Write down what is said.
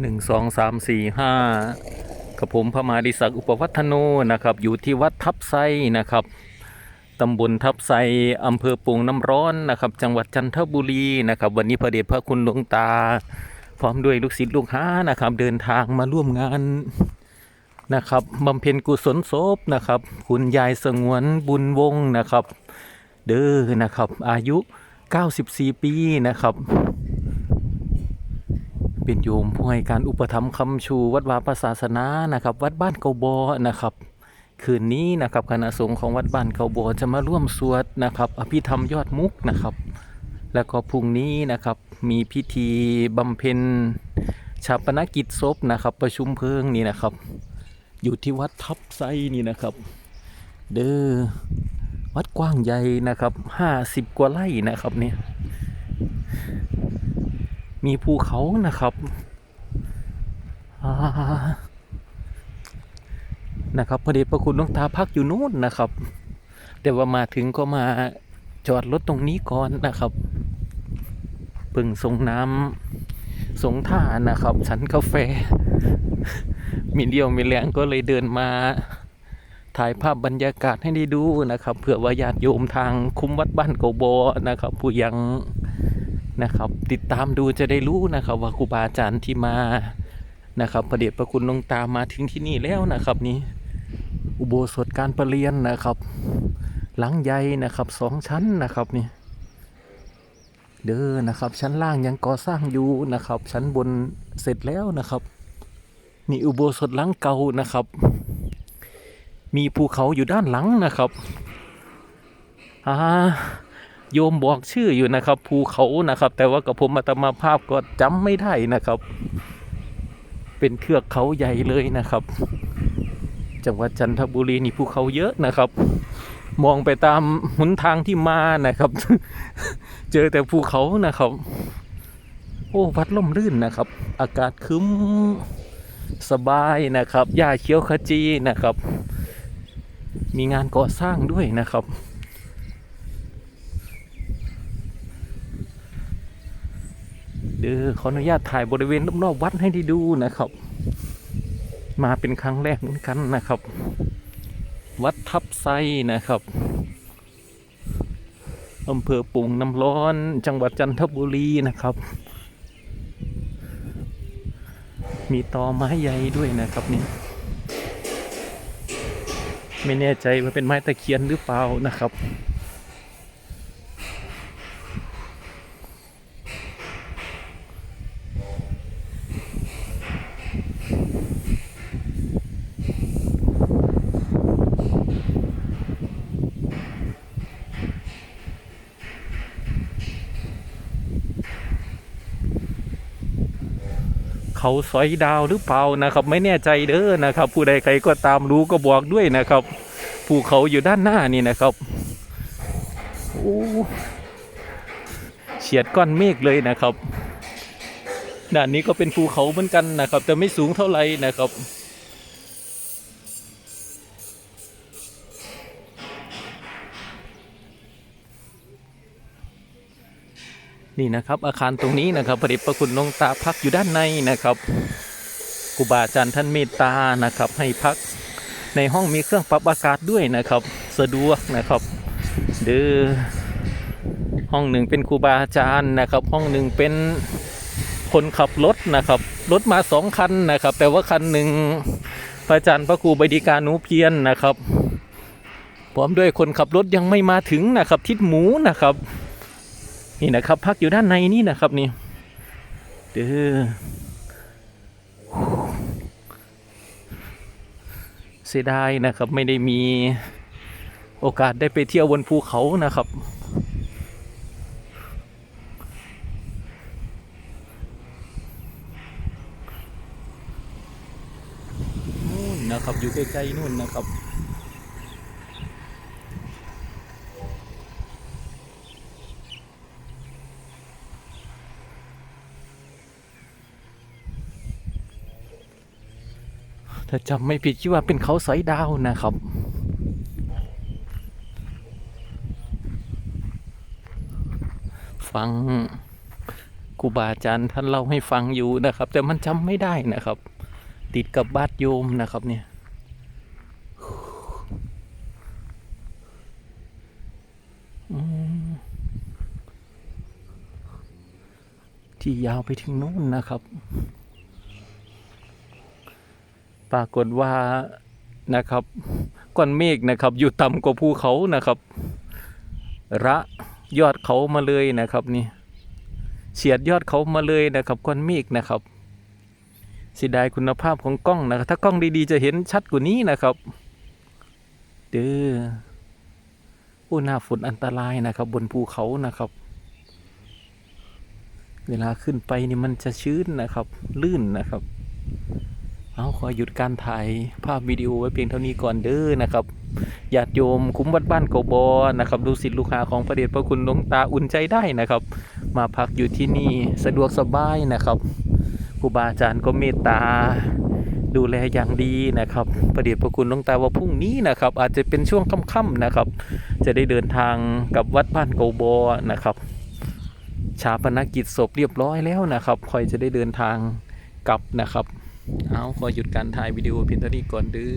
หนึ่งสองสามสี่ห้ากับผมพระมาดิศักดิ์อุปวัฒโนนะครับ อยู่ที่วัดทับไซนะครับตำบลทับไซอำเภอปุงน้ำร้อนนะครับ จังหวัดจันทบุรีนะครับ วันนี้พระเดชพระคุณหลวงตา พร้อมด้วยลูกศิษย์ลูกหานะครับ เดินทางมาร่วมงานนะครับบำเพ็ญกุศลศพนะครับ คุณยายสงวนบุญวงศ์นะครับ เด้อนะครับ อายุ 94 ปีนะครับ เป็นโยมผู้ให้การอุปถัมภ์คำชูวัดวาประศาสนานะครับ วัดบ้านเกาบอนะครับ คืนนี้นะครับคณะสงฆ์ของวัดบ้านเกาบอจะมาร่วมสวดนะครับ อภิธรรมยอดมุกนะครับ แล้วก็พรุ่งนี้นะครับมีพิธีบำเพ็ญชาปนกิจศพนะครับ ประชุมเพลิงนี่นะครับ อยู่ที่วัดทับไซนี่นะครับ เด้อวัดกว้างใหญ่นะครับห้าสิบกว่าไร่นะครับเนี่ย มีภูเขานะครับนะครับพระเดชพระคุณลวงตาพักอยู่นู่นนะครับ แต่ว่ามาถึงก็มาจอดรถตรงนี้ก่อนนะครับเพิ่งส่งน้ำส่งท่านะครับฉันกาแฟ มีเดียวมีแรงก็เลยเดินมาถ่ายภาพบรรยากาศให้ได้ดูนะครับเผื่อว่าญาติโยมทางคุ้มวัดบ้านเกาโบนะครับ ผู้ยัง นะครับ ติดตามดูจะได้รู้นะครับ ว่าครูบาอาจารย์ที่มานะครับพระเดชพระคุณลงตามาถึงที่นี่แล้วนะครับนี่อุโบสถการประเรียนนะครับ หลังใหญ่นะครับสองชั้นนะครับนี่เด้อนะครับ ชั้นล่างยังก่อสร้างอยู่นะครับ ชั้นบนเสร็จแล้วนะครับนี่อุโบสถหลังเก่านะครับ มีภูเขาอยู่ด้านหลังนะครับอ่า โยมบอกชื่ออยู่นะครับ ภูเขานะครับ แต่ว่ากับผมอาตมาภาพก็จำไม่ได้นะครับ เป็นเทือกเขาใหญ่เลยนะครับ จังหวัดจันทบุรีนี่ภูเขาเยอะนะครับ มองไปตามหนทางที่มานะครับ เจอแต่ภูเขานะครับ โอ้วัดล่มลื่นนะครับ อากาศคึ้มสบายนะครับหญ้าเขียวขจีนะครับ มีงานก่อสร้างด้วยนะครับ เดี๋ยวขออนุญาตถ่ายบริเวณรอบๆวัดให้ได้ดูนะครับ มาเป็นครั้งแรกเหมือนกันนะครับ วัดทับไซนะครับอำเภอปุงน้ำร้อน จังหวัดจันทบุรีนะครับ มีตอไม้ใหญ่ด้วยนะครับนี่ไม่แน่ใจว่าเป็นไม้ตะเคียนหรือเปล่านะครับ เขาสอยดาวหรือเปล่านะครับ ไม่แน่ใจเด้อนะครับ ผู้ใดใครก็ตามรู้ก็บอกด้วยนะครับภูเขาอยู่ด้านหน้านี่นะครับโอ้เฉียดก้อนเมฆเลยนะครับด้านนี้ก็เป็นภูเขาเหมือนกันนะครับ แต่ไม่สูงเท่าไหร่นะครับ นี่นะครับ อาคารตรงนี้นะครับพระเดชพระคุณลวงตาพักอยู่ด้านในนะครับครูบาอาจารย์ท่านเมตตานะครับ ให้พักในห้องมีเครื่องปรับอากาศด้วยนะครับ สะดวกนะครับเด้อห้องหนึ่งเป็นครูบาอาจารย์นะครับ ห้องหนึ่งเป็นคนขับรถนะครับรถมาสองคันนะครับ แต่ว่าคันหนึ่งพระอาจารย์พระครูบดีการนูเพียนนะครับพร้อมด้วยคนขับรถยังไม่มาถึงนะครับ ทิศหมูนะครับ นี่นะครับ พักอยู่ด้านในนี่นะครับนี่เด้อเสียดายนะครับไม่ได้มีโอกาสได้ไปเที่ยวบนภูเขานะครับ นู่นนะครับอยู่ใกล้ๆนู่นนะครับ ถ้าจำไม่ผิดคิดว่าเป็นเขาสอยดาวนะครับ ฟังครูบาอาจารย์ท่านเล่าให้ฟังอยู่นะครับ แต่มันจำไม่ได้นะครับ ติดกับบาดโยมนะครับเนี่ยที่ยาวไปถึงนู้นนะครับ ปรากฏว่านะครับก้อนเมฆนะครับ อยู่ต่ำกว่าภูเขานะครับ ระยอดเขามาเลยนะครับนี่เฉียดยอดเขามาเลยนะครับก้อนเมฆนะครับเสียดายคุณภาพของกล้องนะครับ ถ้ากล้องดีๆจะเห็นชัดกว่านี้นะครับเด้อโอ้หน้าฝนอันตรายนะครับ บนภูเขานะครับ เวลาขึ้นไปนี่มันจะชื้นนะครับ ลื่นนะครับ เอาขอหยุดการถ่ายภาพวิดีโอไว้เพียงเท่านี้ก่อนเด้อนะครับญาติโยมคุ้มวัดบ้านเกาบอนะครับดูสิลูกหาของพระเดชพระคุณหลวงตาอุ่นใจได้นะครับ มาพักอยู่ที่นี่สะดวกสบายนะครับครูบาอาจารย์ก็เมตตาดูแลอย่างดีนะครับประเดชพระคุณหลวงตาว่าพรุ่งนี้นะครับ อาจจะเป็นช่วงค่ำๆนะครับ จะได้เดินทางกับวัดบ้านโกบอนะครับชาปนกิจศพเรียบร้อยแล้วนะครับคอยจะได้เดินทางกลับนะครับ เอาขอหยุดการถ่ายวิดีโอเพียงเท่านี้ก่อนดื้อ